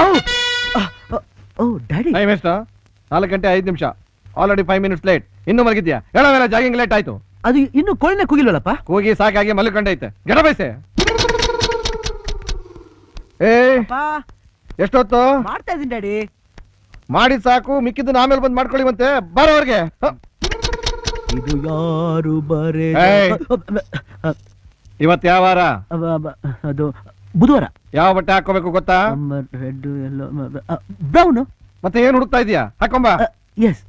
Oh daddy time ಎಷ್ಟು ನಾಲ್ಕು ಗಂಟೆ ಐದು ನಿಮಿಷ. ಆಲ್ರೆಡಿ ಫೈವ್ ಮಿನಿಟ್ಸ್ ಲೇಟ್ ಇನ್ನೂ ಮಲಗಿದ್ಯಾ? ಹೇಳೋವೆಲ್ಲ ಜಾಗಿಂಗ್ ಲೇಟ್ ಆಯ್ತು. ಅದು ಇನ್ನು ಕೋಳಿನ ಕೂಗಿಲ್ವಲ್ಲಪ್ಪ? ಕೂಗಿ ಸಾಕಾಗಿ ಮಲ್ಕೊಂಡೈತೆ ಗಡ ಬೈಸೆ ಏ ಎಷ್ಟೊತ್ತು? ಮಾಡ್ತಾ ಇದೀನಿ ಡ್ಯಾಡಿ ಮಾಡಿ ಸಾಕು ಮಿಕ್ಕಿದ್ದನ್ನು ಆಮೇಲೆ ಬಂದು ಮಾಡ್ಕೊಳ್ಳಿ ಮತ್ತೆ ಬರೋರ್ಗೆ ಇದು ಯಾರು ಬರೇ ಇವತ್ತು ಇವತ್ ಯಾವ ವಾರ? ಅದು ಬುಧವಾರ. ಯಾವ ಬಟ್ಟೆ ಹಾಕೋಬೇಕು ಗೊತ್ತಾ? ರೆಡ್ ಎಲ್ಲೋ ಬ್ರೌನ್ ಮತ್ತೆ ಏನ್ ಹುಡುಕ್ತಾ ಇದೀಯಾ ಹಾಕೊಂಬ. ಎಸ್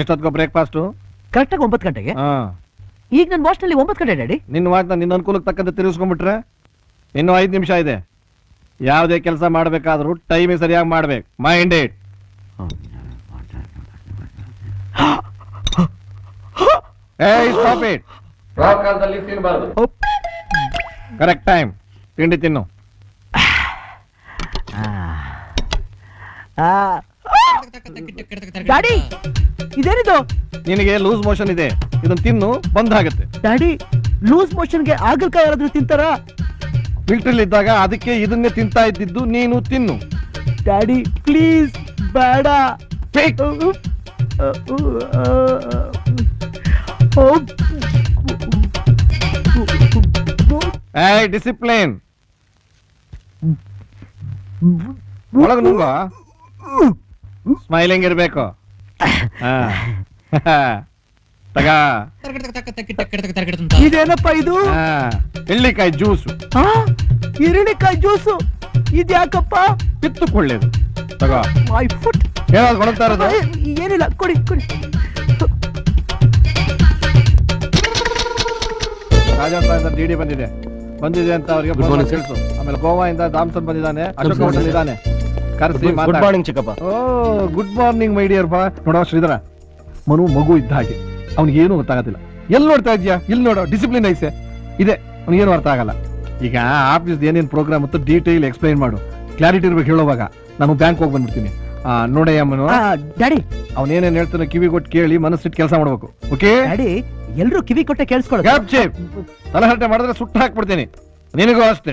ಎಷ್ಟೊತ್ಕೋ ಬ್ರೇಕ್ಫಾಸ್ಟ್ ಕರೆಕ್ಟಾಗಿ ಒಂಬತ್ತು ಗಂಟೆಗೆ? ಹಾ. ಈಗ ನನ್ನ ವಾಚ್ನಲ್ಲಿ ಒಂಬತ್ತು ಗಂಟೆ ಡ್ಯಾಡಿ ನಿನ್ನ ವಾಚ್ನ ನಿನ್ನ ಅನುಕೂಲಕ್ಕೆ ತಕ್ಕಂತೆ ತಿರುಗಿಸ್ಕೊಂಡ್ಬಿಟ್ರೆ ಇನ್ನು ಐದು ನಿಮಿಷ ಇದೆ. ಯಾವುದೇ ಕೆಲಸ ಮಾಡಬೇಕಾದ್ರೂ ಟೈಮೇ ಸರಿಯಾಗಿ ಮಾಡ್ಬೇಕು. ಮೈಂಡ್ ಇಟ್ ಸ್ಟಾಪ್ ಇಟ್ ಕಾಲದಲ್ಲಿ ತಿನ್ನಬಾರದು ಕರೆಕ್ಟ್ ಟೈಮ್ ತಿಂಡಿ ತಿನ್ನು. ಡ್ಯಾಡಿ ಇದೇನಿದು? ನಿನಗೆ ಲೂಸ್ ಮೋಷನ್ ಇದೆ. ಇದನ್ನ ತಿನ್ನು ಬಂದಾಗತ್ತೆ ಡ್ಯಾಡಿ ಲೂಸ್ ಮೋಷನ್ಗೆ ಆಗಲ್ಕಾಯಿ ಯಾರಾದ್ರೂ ತಿಂತಾರ? ಮಿಲ್ಟ್ರಿಲ್ ಇದ್ದಾಗ ಅದಕ್ಕೆ ಇದನ್ನೇ ತಿಂತಾ ಇದ್ದಿದ್ದು ನೀನು ತಿನ್ನು. ಡ್ಯಾಡಿ ಪ್ಲೀಸ್ ಬೇಡ. ಡಿಸಿಪ್ಲಿನ್ ಒಳಗ್ ನುಂಗ. ಸ್ಮೈಲಿಂಗ್ ಇರಬೇಕು. ತಗ. ಇದೇನಪ್ಪ ಇದು. ಎಳ್ಳಿಕಾಯಿ ಜ್ಯೂಸು ಆ, ಈರುಳ್ಳಿಕಾಯಿ ಜ್ಯೂಸು ಇದ್ಯಾಕಪ್ಪ? ಕಿತ್ತುಕೊಳ್ಳೇದು ತಗ. ಮೈ ಫುಟ್ ಏನಾದ್ರು ಕೊಡ್ತಾ ಇರೋದು? ಏನಿಲ್ಲ ಕೊಡಿ ಕೊಡಿ. ರಾಜಸ್ಥಾನದ ಡಿ ಡಿ ಬಂದಿದೆ. ಬಂದಿದೆ ಅಂತ ಅವರಿಗೆ Good morning, sir. ತಿಳಿಸು ಆಮೇಲೆ ಗೋವಾದಿಂದ ದಾಮ್ಸನ್ ಬಂದಿದ್ದಾನೆ ಅಶೋಕ್ ಹೋಟೆಲ್. ಇದ್ದಾನೆ ಕರೆಸಿ ಗುಡ್ ಮಾತಾಡಿ. ಮಾರ್ನಿಂಗ್ ಚಿಕ್ಕಪ್ಪ. Oh good morning my dear ಬಾ ನೋಡೋ ಶ್ರೀಧರ ಮನು ಮಗು ಇದ್ದ ಹಾಗೆ. ಅವ್ನಿಗೆ ಏನು ಗೊತ್ತಾಗತ್ತಿಲ್ಲ ಎಲ್ಲಿ ನೋಡ್ತಾ ಇದ್ಯಾ? ಇಲ್ಲಿ ನೋಡೋ ಡಿಸಿಪ್ಲಿನ್ ಐಸೆ. ಇದೆ ಅವ್ನಿಗೇನು ಅರ್ಥ ಆಗಲ್ಲ. ಈಗ ಆಫೀಸ್ ಏನೇನು ಪ್ರೋಗ್ರಾಮ್ ಅಂತ ಡೀಟೇಲ್ ಎಕ್ಸ್ಪ್ಲೈನ್ ಮಾಡು. ಕ್ಲಾರಿಟಿ ಇರ್ಬೇಕು ಹೇಳೋವಾಗ. ನಾನು ಬ್ಯಾಂಕ್ ಹೋಗಿ ಬಂದ್ಬಿಡ್ತೀನಿ. ಆ, ನೋಡಯ್ಯ ಮನು ಡ್ಯಾಡಿ. ಅವನೇನೇನು ಹೇಳ್ತಾನೆ ಕಿವಿ ಕೊಟ್ಟು ಕೇಳಿ ಮನಸ್ಸಿಟ್ಟು ಕೆಲಸ ಮಾಡ್ಬೇಕು. ಓಕೆ ಡ್ಯಾಡಿ ಎಲ್ಲರೂ ಕಿವಿ ಕೊಟ್ಟೆ ಕೇಳಿಸ್ಕೊಳ್ಳಿ ಗ್ಯಾಪ್ ಚೇಪ್ ತಲಹರಟೆ ಮಾಡಿದ್ರೆ ಸುಟ್ಟು ಹಾಕ್ಬಿಡ್ತೀನಿ. ನಿನಗೂ ಅಷ್ಟೇ.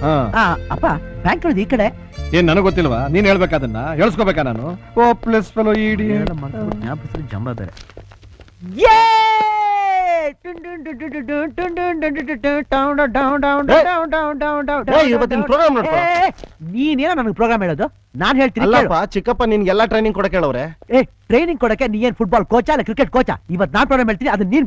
ಹಾ. ಅಪ್ಪ ಬ್ಯಾಂಕ್ ಈ ಕಡೆ. ಏನ್ ನನಗ್ ಗೊತ್ತಿಲ್ವಾ? ನೀನ್ ಹೇಳ್ಬೇಕಾದನ್ನ ಹೇಳ್ಸ್ಕೋಬೇಕಾ ನಾನು? ಓ ಪ್ಲಸ್ ಫೆಲೋ ಇಡಿ ಜಂಬ ಬೇರೆ. ಯೇ. ನೀನೇನೋ ನನಗೆ ಪ್ರೋಗ್ರಾಮ್ ಹೇಳೋದು? ನಾನ್ ಹೇಳ್ತೀನಿ. ಅಲ್ಲಪ್ಪ ಚಿಕ್ಕಪ್ಪ ನಿನ್ಗೆಲ್ಲ ಟ್ರೈನಿಂಗ್ ಕೊಡಕ್ಕೆ ಹೇಳವ್ರೆ. ಏ ಟ್ರೈನಿಂಗ್ ಕೊಡಕ್ಕೆ ನೀ ಏನ್ ಫುಟ್ಬಾಲ್ ಕೋಚ ಅಲ್ಲ ಕ್ರಿಕೆಟ್ ಕೋಚ ಇವತ್ತು ನಾನ್ ಪ್ರೋಗ್ರಾಮ್ ಹೇಳ್ತೀನಿ ಅದನ್ನ ನೀನ್